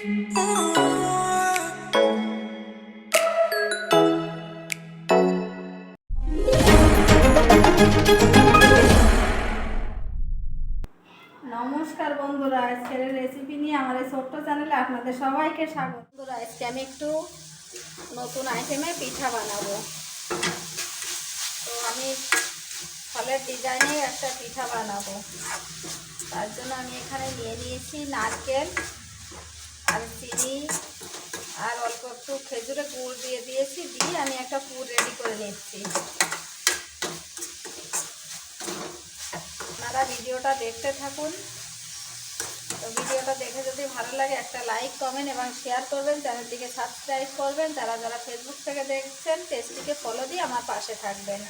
নমস্কার বন্ধুরা, আজকের রেসিপি নিয়ে আমার এই ছোট্ট চ্যানেলে আপনাদের সবাইকে স্বাগত। বন্ধুরা, আজকে আমি একটু নতুন আইটেমে পিঠা বানাবো। তো আমি ফলের ডিজাইনে একটা পিঠা বানাবো। তার জন্য আমি এখানে নিয়ে নিয়েছি নারকেল আর চিনি আর অল্প একটু খেজুরে গুড় দিয়ে দিয়েছি, দিয়ে আমি একটা পুর রেডি করে নিচ্ছি। আপনারা ভিডিওটা দেখতে থাকুন। তো ভিডিওটা দেখে যদি ভালো লাগে, একটা লাইক কমেন্ট এবং শেয়ার করবেন, চ্যানেলটিকে সাবস্ক্রাইব করবেন। যারা যারা ফেসবুক থেকে দেখছেন, পেজটিকে ফলো দিয়ে আমার পাশে থাকবেন।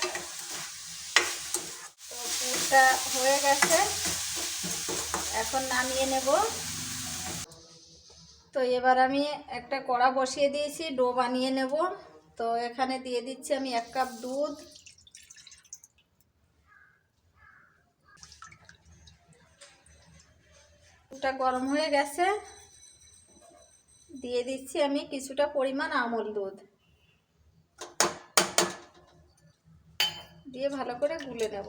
তো পুরটা হয়ে গেছে। এখন নামিয়ে নেব। তো এবার আমি একটা কড়া বসিয়ে দিয়েছি, ডো বানিয়ে নেব। তো এখানে দিয়ে দিচ্ছি আমি এক কাপ দুধ। দুধটা গরম হয়ে গেছে। দিয়ে দিচ্ছি আমি কিছুটা পরিমাণ আমল দুধ। দিয়ে ভালো করে গুলে নেব।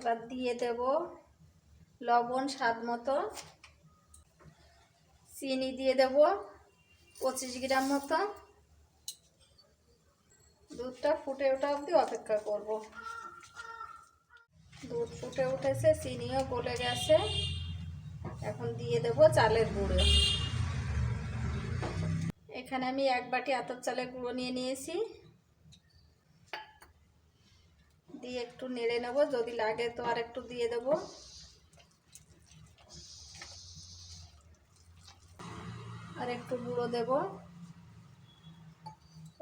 এবার দিয়ে দেব লবণ স্বাদ মতো। চিনি দিয়ে দেব পঁচিশ গ্রাম মতো। দুধটা ফুটে ওঠা অবধি অপেক্ষা করব। দুধ ফুটে উঠেছে, চিনিও গলে গেছে। এখন দিয়ে দেব চালের গুঁড়ো। এখানে আমি এক বাটি আতর চালের গুঁড়ো নিয়ে নিয়েছি। দিয়ে একটু নেড়ে নেব, যদি লাগে তো আর একটু দিয়ে দেব। আর একটু গুঁড়ো দেব।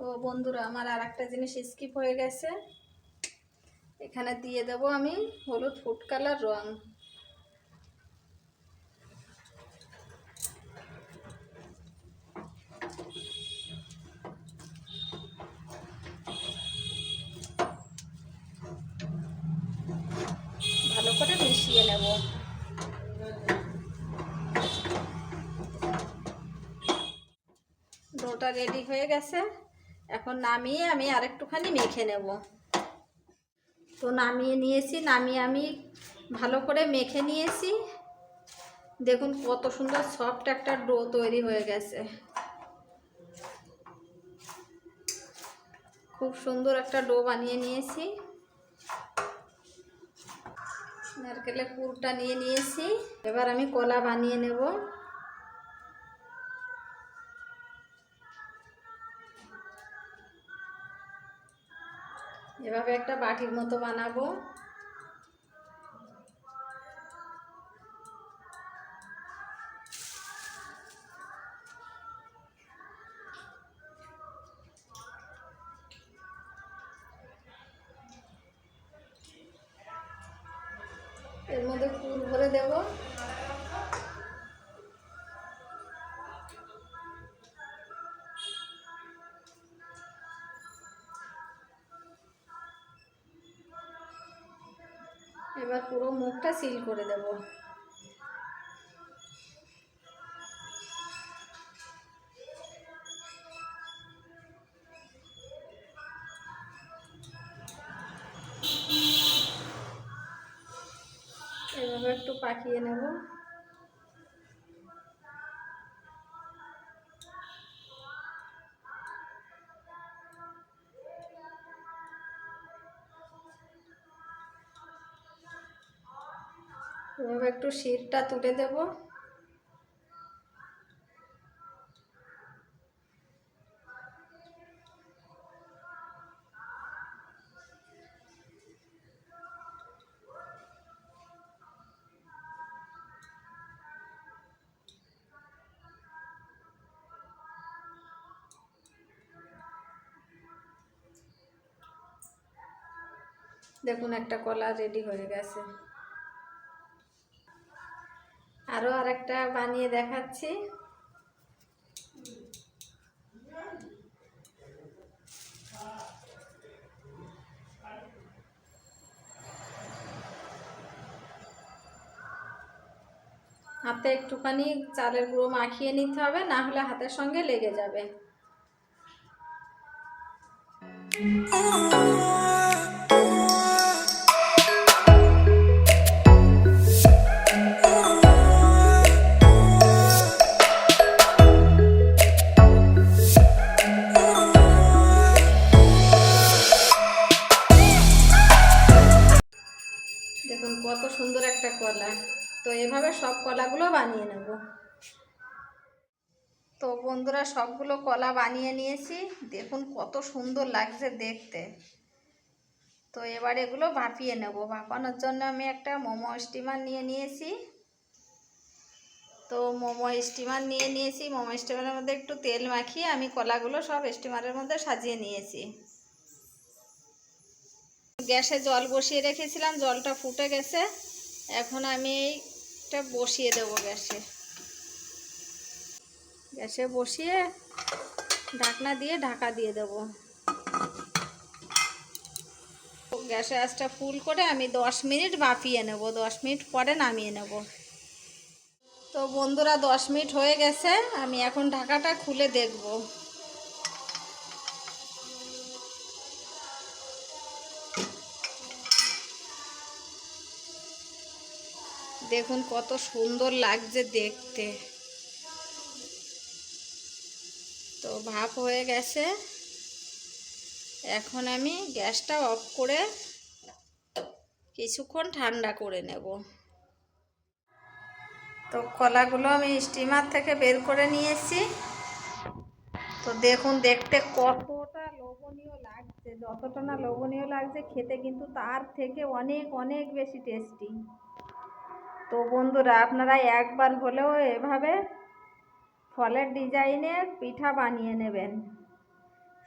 ও বন্ধুরা, আমার আর একটা জিনিস স্কিপ হয়ে গেছে। এখানে দিয়ে দেব আমি হলুদ ফুড কালার রং ভালো করে মিশিয়ে নেব। ডোটা রেডি হয়ে গেছে। এখন নামিয়ে আমি আরেকটুখানি মেখে নেব। তো নামিয়ে নিয়েছি, নামিয়ে আমি ভালো করে মেখে নিয়েছি। দেখুন কত সুন্দর সফট একটা ডো তৈরি হয়ে গেছে। খুব সুন্দর একটা ডো বানিয়ে নিয়েছি। নারকেলের পুরটা নিয়ে নিয়েছি। এবার আমি কলা বানিয়ে নেব। এভাবে একটা বাটির মতো বানাবো। মধ্যে ফুল ভরে দেব। এবার পুরো মুখটা সিল করে দেব। এভাবে একটু পাকিয়ে নেব। এভাবে একটু শিরটা তুলে দেব। দেখুন, একটা কলা রেডি হয়ে গেছে। আরও আরেকটা বানিয়ে দেখাচ্ছি। হাতে একটুখানি চালের গুঁড়ো মাখিয়ে নিতে হবে, না হলে হাতের সঙ্গে লেগে যাবে। কত সুন্দর একটা কলা। তো এভাবে সব কলাগুলো বানিয়ে নেব। তো বন্ধুরা, সবগুলো কলা বানিয়ে নিয়েছি। দেখুন কত সুন্দর লাগছে দেখতে। তো এবার এগুলো ভাপিয়ে নেব। ভাপানোর জন্য আমি একটা মোমো স্টিমার নিয়ে নিয়েছি। তো মোমো স্টিমার নিয়ে নিয়েছি। মোমো স্টিমারের মধ্যে একটু তেল মাখিয়ে আমি কলাগুলো সব স্টিমারের মধ্যে সাজিয়ে নিয়েছি। গ্যাসে জল বসিয়ে রেখেছিলাম, জলটা ফুটে গেছে। এখন আমি এইটা বসিয়ে দেবো গ্যাসে। গ্যাসে বসিয়ে ঢাকনা দিয়ে ঢাকা দিয়ে দেবো। গ্যাসে আঁচটা ফুল করে আমি দশ মিনিট বাপিয়ে নেব, দশ মিনিট পরে নামিয়ে নেব। তো বন্ধুরা, দশ মিনিট হয়ে গেছে, আমি এখন ঢাকাটা খুলে দেখব। দেখুন কত সুন্দর লাগছে দেখতে। তো ভাপ হয়ে গেছে। এখন আমি গ্যাসটা অফ করে কিছুক্ষণ ঠান্ডা করে নেব। তো কলাগুলো আমি স্টিমার থেকে বের করে নিয়েছি। তো দেখুন দেখতে কতটা লোভনীয় লাগছে, যতটা না লোভনীয় লাগছে, খেতে কিন্তু তার থেকে অনেক অনেক বেশি টেস্টি তো বন্ধুরা, আপনারা একবার হলেও এভাবে ফলের ডিজাইনের পিঠা বানিয়ে নেবেন।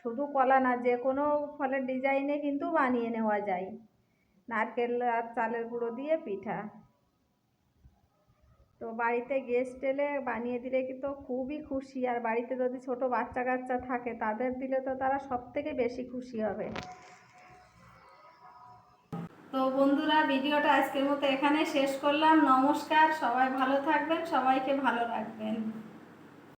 শুধু কলা না, যে কোনো ফলের ডিজাইনে কিন্তু বানিয়ে নেওয়া যায়। নারকেল আর চালের গুঁড়ো দিয়ে পিঠা। তো বাড়িতে গেস্ট এলে বানিয়ে দিলে কিন্তু খুবই খুশি। আর বাড়িতে যদি ছোট বাচ্চা কাচ্চা থাকে, তাদের দিলে তো তারা সব থেকে বেশি খুশি হবে। তো বন্ধুরা, ভিডিওটা আজকের মতো এখানে শেষ করলাম। নমস্কার, সবাই ভালো থাকবেন, সবাইকে ভালো রাখবেন।